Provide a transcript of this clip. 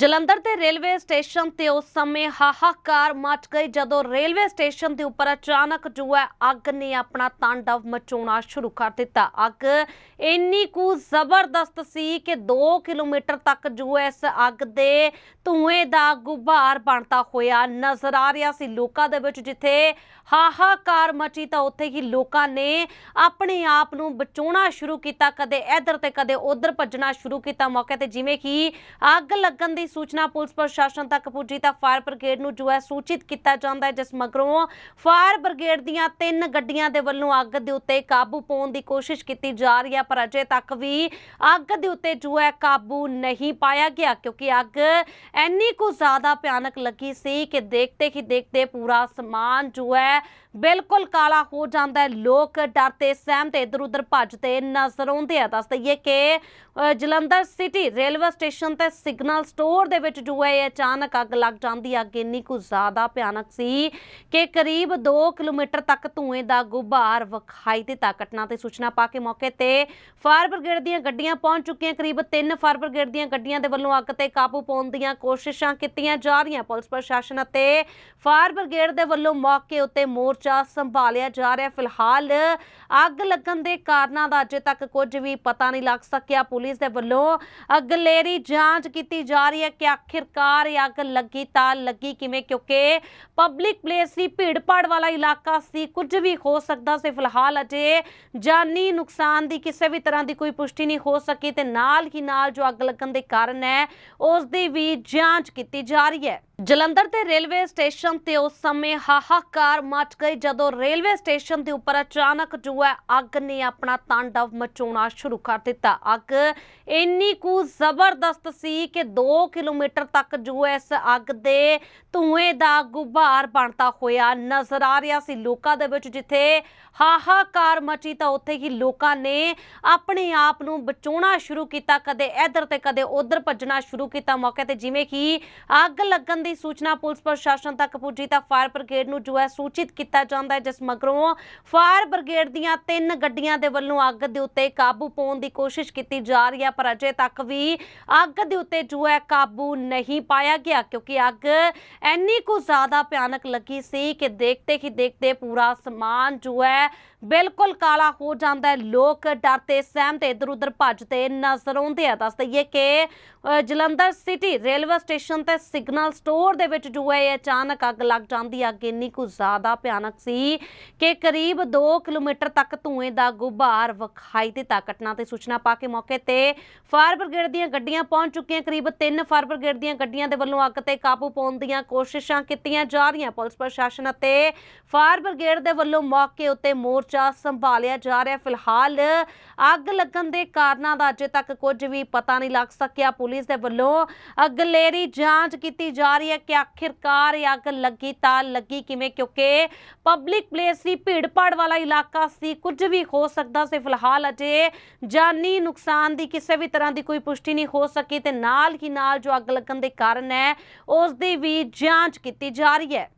ਜਲੰਧਰ ਦੇ railway station ਤੇ ਉਸ ਸਮੇਂ ਹਾਹਾਕਾਰ ਮਚ ਗਈ ਜਦੋਂ ਰੇਲਵੇ ਸਟੇਸ਼ਨ ਦੇ ਉੱਪਰ ਅਚਾਨਕ ਜੋ ਹੈ ਅੱਗ ਨੇ ਆਪਣਾ ਤਾਂਡਵ ਮਚਾਉਣਾ ਸ਼ੁਰੂ ਕਰ ਦਿੱਤਾ। ਅੱਗ ਇੰਨੀ ਕੁ ਜ਼ਬਰਦਸਤ ਸੀ ਕਿ 2 ਕਿਲੋਮੀਟਰ ਤੱਕ ਜੋ ਹੈ ਇਸ ਅੱਗ ਦੇ ਧੂਏ ਦਾ ਗੁਬਾਰ ਬਣਦਾ ਹੋਇਆ ਨਜ਼ਰ ਆ ਰਿਹਾ ਸੀ। ਲੋਕਾਂ ਦੇ ਵਿੱਚ ਜਿੱਥੇ ਹਾਹਾਕਾਰ ਮਚੀ ਤਾਂ ਉੱਥੇ ਹੀ ਲੋਕਾਂ ਨੇ ਆਪਣੇ ਆਪ ਨੂੰ ਬਚਾਉਣਾ ਸ਼ੁਰੂ ਕੀਤਾ। ਕਦੇ ਇੱਧਰ ਤੇ ਕਦੇ ਉੱਧਰ ਭੱਜਣਾ ਸ਼ੁਰੂ ਕੀਤਾ। ਮੌਕੇ ਤੇ ਜਿਵੇਂ ਕਿ ਅੱਗ ਲੱਗਣ ਦੀ ਸੂਚਨਾ ਪੁਲਿਸ ਪ੍ਰਸ਼ਾਸਨ ਤੱਕ ਪੁੱਜੀ ਤਾਂ ਫਾਇਰ ਬ੍ਰਿਗੇਡ ਨੂੰ ਜੋ ਹੈ ਸੂਚਿਤ ਕੀਤਾ ਜਾਂਦਾ ਹੈ, ਜਿਸ ਮਗਰੋਂ ਫਾਇਰ ਬ੍ਰਿਗੇਡ ਦੀਆਂ ਤਿੰਨ ਗੱਡੀਆਂ ਦੇ ਵੱਲੋਂ ਅੱਗ ਦੇ ਉੱਤੇ ਕਾਬੂ ਪਾਉਣ ਦੀ ਕੋਸ਼ਿਸ਼ ਕੀਤੀ ਜਾ ਰਹੀ ਹੈ, ਪਰ ਅਜੇ ਤੱਕ ਵੀ ਅੱਗ ਦੇ ਉੱਤੇ ਜੋ ਹੈ ਕਾਬੂ ਨਹੀਂ ਪਾਇਆ ਗਿਆ, ਕਿਉਂਕਿ ਅੱਗ ਇੰਨੀ ਕੁ ਜ਼ਿਆਦਾ ਭਿਆਨਕ ਲੱਗੀ ਸੀ ਕਿ ਦੇਖਦੇ ਹੀ ਦੇਖਦੇ ਪੂਰਾ ਸਮਾਨ ਜੋ ਹੈ ਬਿਲਕੁਲ ਕਾਲਾ ਹੋ ਜਾਂਦਾ ਹੈ। ਲੋਕ ਡਰਦੇ ਸਹਿਮਤੇ ਇਧਰ ਉਧਰ ਭੱਜਦੇ ਨਜ਼ਰ ਆਉਂਦੇ ਆ। ਦੱਸ ਦਈਏ ਕਿ ਜਲੰਧਰ ਸਿਟੀ ਰੇਲਵੇ ਸਟੇਸ਼ਨ ਤੇ ਸਿਗਨਲ ਸਟੋਰ ਦੇ ਵਿੱਚ ਜੋ ਹੈ ਇਹ ਅਚਾਨਕ ਅੱਗ ਲੱਗ ਜਾਂਦੀ ਅੱਗ ਇੰਨੀ ਕੁ ਜ਼ਿਆਦਾ ਭਿਆਨਕ ਸੀ ਕਿ ਕਰੀਬ 2 ਕਿਲੋਮੀਟਰ ਤੱਕ ਧੂਏ ਦਾ ਗੁਬਾਰ ਵਿਖਾਈ ਦਿੱਤਾ। ਘਟਨਾ ਤੇ ਸੂਚਨਾ ਪਾ ਕੇ ਮੌਕੇ ਤੇ ਫਾਇਰ ਬ੍ਰਿਗੇਡ ਦੀਆਂ ਗੱਡੀਆਂ ਪਹੁੰਚ ਚੁੱਕੀਆਂ। ਕਰੀਬ 3 ਫਾਇਰ ਬ੍ਰਿਗੇਡ ਦੀਆਂ ਗੱਡੀਆਂ ਦੇ ਵੱਲੋਂ ਅੱਗ ਤੇ ਕਾਬੂ ਪਾਉਣ ਦੀਆਂ ਕੋਸ਼ਿਸ਼ਾਂ ਕੀਤੀਆਂ ਜਾ ਰਹੀਆਂ। ਪੁਲਿਸ ਪ੍ਰਸ਼ਾਸਨ ਅਤੇ ਫਾਇਰ ਬ੍ਰਿਗੇਡ ਦੇ ਵੱਲੋਂ ਮੌਕੇ ਉੱਤੇ ਮੋਰਚਾ ਸੰਭਾਲਿਆ ਜਾ ਰਿਹਾ। ਫਿਲਹਾਲ ਅੱਗ ਲੱਗਣ ਦੇ ਕਾਰਨਾਂ ਦਾ ਅਜੇ ਤੱਕ ਕੁਝ ਵੀ ਪਤਾ ਨਹੀਂ ਲੱਗ ਸਕਿਆ। ਪੁਲਿਸ ਦੇ ਵੱਲੋਂ ਅਗਲੇਰੀ ਜਾਂਚ ਕੀਤੀ ਜਾ ਰਹੀ ਹੈ। ਕਿ ਆਖਿਰਕਾਰ ਇਹ ਅੱਗ ਲੱਗੀ ਤਾਂ ਲੱਗੀ ਕਿਵੇਂ? ਕਿਉਂਕਿ ਪਬਲਿਕ ਪਲੇਸ ਸੀ ਭੀੜ-ਭਾੜ ਵਾਲਾ ਇਲਾਕਾ ਸੀ, ਕੁਝ ਵੀ ਹੋ ਸਕਦਾ ਸੀ। ਫਿਲਹਾਲ ਅਜੇ ਜਾਨੀ ਨੁਕਸਾਨ ਦੀ ਕਿਸੇ ਵੀ ਤਰ੍ਹਾਂ ਦੀ ਕੋਈ ਪੁਸ਼ਟੀ ਨਹੀਂ ਹੋ ਸਕੀ ਤੇ ਨਾਲ ਹੀ ਨਾਲ ਜੋ ਅੱਗ ਲੱਗਣ ਦੇ ਕਾਰਨ ਹੈ ਉਸ ਦੀ ਵੀ ਜਾਂਚ ਕੀਤੀ ਜਾ ਰਹੀ ਹੈ। ਜਲੰਧਰ ਦੇ ਰੇਲਵੇ ਸਟੇਸ਼ਨ ਤੇ ਉਸ ਸਮੇਂ ਹਾਹਾਕਾਰ ਮਚ ਗਈ ਜਦੋਂ ਰੇਲਵੇ ਸਟੇਸ਼ਨ ਦੇ ਉੱਪਰ ਅਚਾਨਕ ਜੋ ਹੈ ਅੱਗ ਨੇ ਆਪਣਾ ਤਾਂਡਵ ਮਚਾਉਣਾ ਸ਼ੁਰੂ ਕਰ ਦਿੱਤਾ। ਅੱਗ ਇੰਨੀ ਕੁ ਜ਼ਬਰਦਸਤ ਸੀ ਕਿ 2 ਕਿਲੋਮੀਟਰ ਤੱਕ ਜੋ ਇਸ ਅੱਗ ਦੇ ਧੂਏ ਦਾ ਗੁਬਾਰ ਬਣਦਾ ਹੋਇਆ ਨਜ਼ਰ ਆ ਰਿਹਾ ਸੀ। ਲੋਕਾਂ ਦੇ ਵਿੱਚ ਜਿੱਥੇ ਹਾਹਾਕਾਰ ਮਚੀ ਤਾਂ ਉੱਥੇ ਹੀ ਲੋਕਾਂ ਨੇ ਆਪਣੇ ਆਪ ਨੂੰ ਬਚਾਉਣਾ ਸ਼ੁਰੂ ਕੀਤਾ। ਕਦੇ ਇੱਧਰ ਤੇ ਕਦੇ ਉੱਧਰ ਭੱਜਣਾ ਸ਼ੁਰੂ ਕੀਤਾ ਮੌਕੇ ਤੇ, ਜਿਵੇਂ ਕਿ ਅੱਗ ਲੱਗਣ ਦੀ ਸੂਚਨਾ ਪੁਲਿਸ ਪ੍ਰਸ਼ਾਸਨ ਤੱਕ ਪੁੱਜੀ ਤਾਂ ਫਾਇਰ ਬ੍ਰਿਗੇਡ ਨੂੰ ਜੋ ਹੈ ਸੂਚਿਤ ਕੀਤਾ ਜਾਂਦਾ ਹੈ, ਜਿਸ ਮਗਰੋਂ ਫਾਇਰ ਬ੍ਰਿਗੇਡ ਦੀਆਂ ਤਿੰਨ ਗੱਡੀਆਂ ਦੇ ਵੱਲੋਂ ਅੱਗ ਦੇ ਉੱਤੇ ਕਾਬੂ ਪਾਉਣ ਦੀ ਕੋਸ਼ਿਸ਼ ਕੀਤੀ ਜਾ ਰਹੀ ਹੈ, ਪਰ ਅਜੇ ਤੱਕ ਵੀ ਅੱਗ ਦੇ ਉੱਤੇ ਜੋ ਹੈ ਕਾਬੂ ਨਹੀਂ ਪਾਇਆ ਗਿਆ, ਕਿਉਂਕਿ ਅੱਗ ਇੰਨੀ ਕੁ ਜ਼ਿਆਦਾ ਭਿਆਨਕ ਲੱਗੀ ਸੀ ਕਿ ਦੇਖਦੇ ਹੀ ਦੇਖਦੇ ਪੂਰਾ ਸਮਾਨ ਜੋ ਹੈ ਬਿਲਕੁਲ ਕਾਲਾ ਹੋ ਜਾਂਦਾ ਹੈ। ਲੋਕ ਡਰਦੇ ਸਹਿਮਤੇ ਇਧਰ ਉਧਰ ਭੱਜਦੇ ਨਜ਼ਰ ਆਉਂਦੇ ਆ। ਦੱਸ ਦਈਏ ਕਿ ਜਲੰਧਰ ਸਿਟੀ ਰੇਲਵੇ ਸਟੇਸ਼ਨ ਤੇ ਸਿਗਨਲ ਸਟੋਰ ਦੇ ਵਿੱਚ ਜੋ ਹੈ, ਇਹ ਅਚਾਨਕ ਅੱਗ ਲੱਗ ਜਾਂਦੀ ਹੈ ਅੱਗ ਇੰਨੀ ਕੁ ਜ਼ਿਆਦਾ ਭਿਆਨਕ ਸੀ ਕਿ ਕਰੀਬ 2 ਕਿਲੋਮੀਟਰ ਤੱਕ ਧੂਏ ਦਾ ਗੁਬਾਰ ਵਿਖਾਈ ਦਿੱਤਾ। ਘਟਨਾ ਤੇ ਸੂਚਨਾ ਪਾ ਕੇ ਮੌਕੇ ਤੇ ਫਾਇਰ ਬ੍ਰਿਗੇਡ ਦੀਆਂ ਗੱਡੀਆਂ ਪਹੁੰਚ ਚੁੱਕੀਆਂ। ਕਰੀਬ 3 ਫਾਇਰ ਬ੍ਰਿਗੇਡ ਦੀਆਂ ਗੱਡੀਆਂ ਦੇ ਵੱਲੋਂ ਅੱਗ ਤੇ ਕਾਬੂ ਪਾਉਣ ਦੀਆਂ ਕੋਸ਼ਿਸ਼ਾਂ ਕੀਤੀਆਂ ਜਾ ਰਹੀਆਂ। ਪੁਲਿਸ ਪ੍ਰਸ਼ਾਸਨ ਅਤੇ ਫਾਇਰ ਬ੍ਰਿਗੇਡ ਦੇ ਵੱਲੋਂ ਮੌਕੇ ਉੱਤੇ ਮੋਰਚਾ ਸੰਭਾਲਿਆ ਜਾ ਰਿਹਾ। ਫਿਲਹਾਲ ਅੱਗ ਲੱਗਣ ਦੇ ਕਾਰਨਾਂ ਦਾ ਅਜੇ ਤੱਕ ਕੁਝ ਵੀ ਪਤਾ ਨਹੀਂ ਲੱਗ ਸਕਿਆ। ਪੁਲਿਸ ਦੇ ਵੱਲੋਂ ਅਗਲੇਰੀ ਜਾਂਚ ਕੀਤੀ ਜਾ ਰਹੀ ਹੈ ਕਿ ਆਖਿਰਕਾਰ ਇਹ ਅੱਗ ਲੱਗੀ ਤਾਂ ਲੱਗੀ ਕਿਵੇਂ, ਕਿਉਂਕਿ ਪਬਲਿਕ ਪਲੇਸ ਸੀ ਭੀੜ-ਭਾੜ ਵਾਲਾ ਇਲਾਕਾ ਸੀ, ਕੁਝ ਵੀ ਹੋ ਸਕਦਾ ਸੀ। ਫਿਲਹਾਲ ਅਜੇ ਜਾਨੀ ਨੁਕਸਾਨ ਦੀ ਕਿਸੇ ਵੀ ਤਰ੍ਹਾਂ ਦੀ ਕੋਈ ਪੁਸ਼ਟੀ ਨਹੀਂ ਹੋ ਸਕੀ ਤੇ ਨਾਲ ਹੀ ਨਾਲ ਜੋ ਅੱਗ ਲੱਗਣ ਦੇ ਕਾਰਨ ਹੈ ਉਸ ਦੀ ਵੀ ਜਾਂਚ ਕੀਤੀ ਜਾ ਰਹੀ ਹੈ।